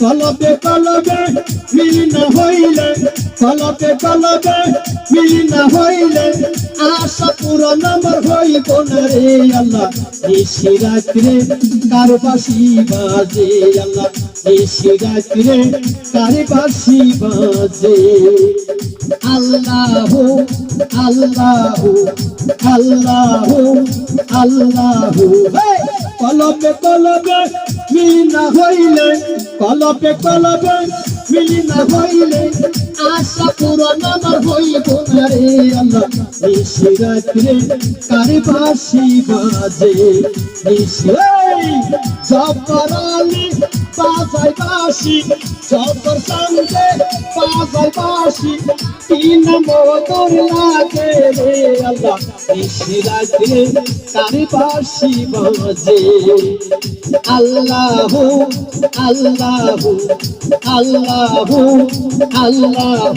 কলবে কলবে মিলিন হইলে। কলবে কলবে মিলিন হইলে। আশা পূরণ আমার হইব না রে আল্লাহ। নিশি রাত্রে কার বাসি বাজে আল্লাহ। নিশি রাত্রে কার বাসি বাজে। আল্লাহ আল্লাহ আল্লাহ আল্লাহ। কলবে কলবে মিলিনা হইলে, কলপে কলপে মিলিনা হইলে, আশা পূরণ আমার হইব না রে আল্লাহ। এই রাত্রে কার বাজে? এই জব্বর আলী বাজাই বাসি জব্বর সঙ্গে বাজাই বাসি তিন মধুর লাগে রে আল্লাহ নিশি রাত্রে কারে বাসি বাজে। আল্লাহ আল্লাহ আল্লাহ আল্লাহ।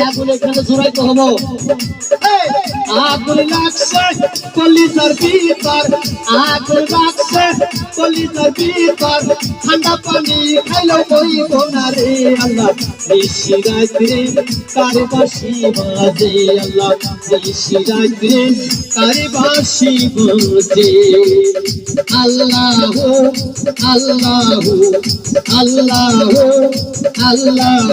আগুন এখানে জোড়াইতে হব আগুন লাগছে কলিজার ভিতর আগুন লাগছে। কলিজার ভিতর ঠান্ডা পানি খাইলেও বইব না রে আল্লাহ। নিশি রাত্রে কার বাসি বাজে আল্লাহ। নিশি রাত্রে কার বাসি বাজে। আল্লাহ আল্লাহ আল্লাহ আল্লাহ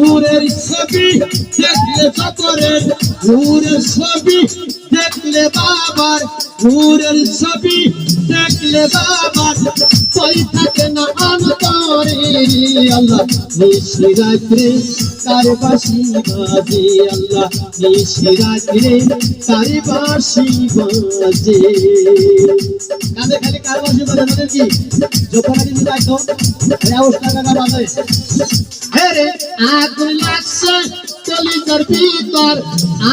নূরের ছবি দেখলে চকরের নূরের ছবি দেখলে বাবার নূরের ছবি, দেখলে বাবার কই থাকে না অন্তরে আল্লাহ নিশি রাত্রে কার বাসি বাজে। আল্লাহ নিশি রাত্রে কার বাসি বাজে। কানে খালি কার বাসি বাজে আমাদের কি? যদি আসো এই অবস্থা কাকা বাজে। হেরে আগুন লাগছে, কলিজার ভিতর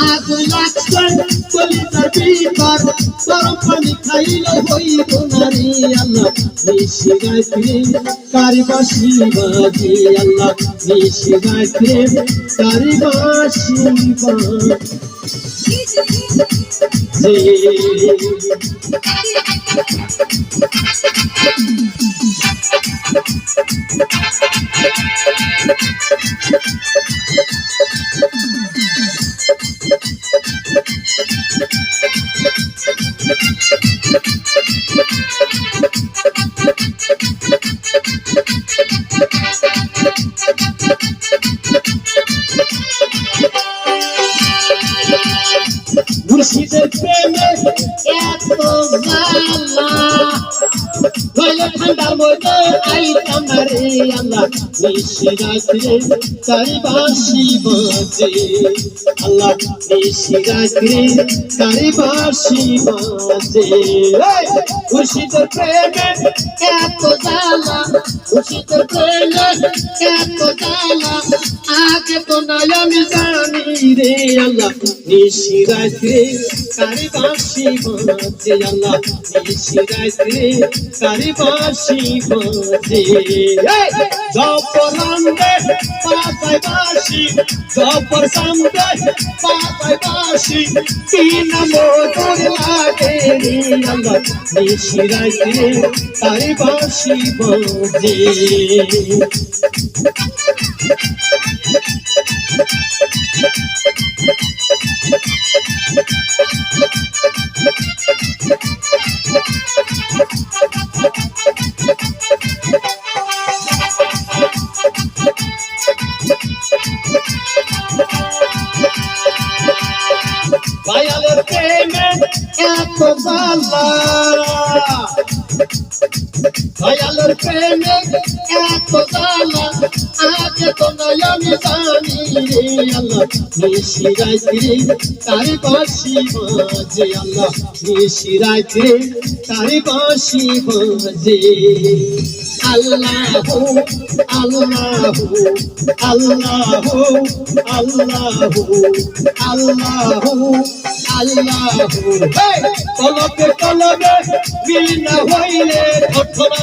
আগুন লাগছে কলিজার ভিতর গরম পানি খাইলে হইব না রে আল্লাহ নিশি রাত্রে কারি বাসি বাজে আল্লাহ। নিশি রাত্রে কারি বাসি বাজে। মুর্শিদের প্রেমে এত জ্বালা হইলে ঠান্ডার মধ্যে আইতাম না রে আল্লাহ নিশি রাত্রে তাই বাসি বাজে আল্লাহ নিশি রাত্রে তাই বাসি আগে তো নাই জানি রে আল্লাহ তাই তারি বাসি। জপর নামে পাতায় বাসি জপর সামনে পাতায় বাসি তিন মোদর লাগে আল্লাহ নিশি রাইতে তারি বাসি। বাজে দয়ালের এত জ্বালা দয়ালের প্রেমে এত জ্বালা, আজ তো নয়নি জানি রে আল্লাহ নিশি রাইতে তারি বাসি বাজে। আল্লাহ নিশি রাইতে তারি বাসি বাজে। আল্লাহু আল্লাহু আল্লাহু আল্লাহু আল্লাহু আল্লাহু। কলবে কলবে বিনা হইলে অথবা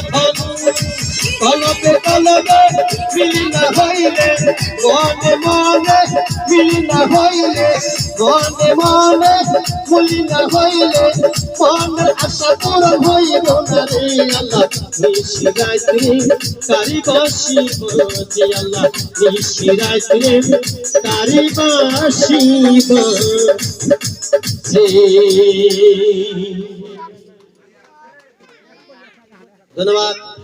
কলবে কলবে বিনা হইলে মনে মনে বিনা হইলে মনে মনে মুলিনা হইলে মনের আশা পূরণ হইল না রে আল্লাহ নিশি রাত্রে কারি বাসি বাজে আল্লাহ নিশি রাত্রে কারি বাসি বাজে 真的吗？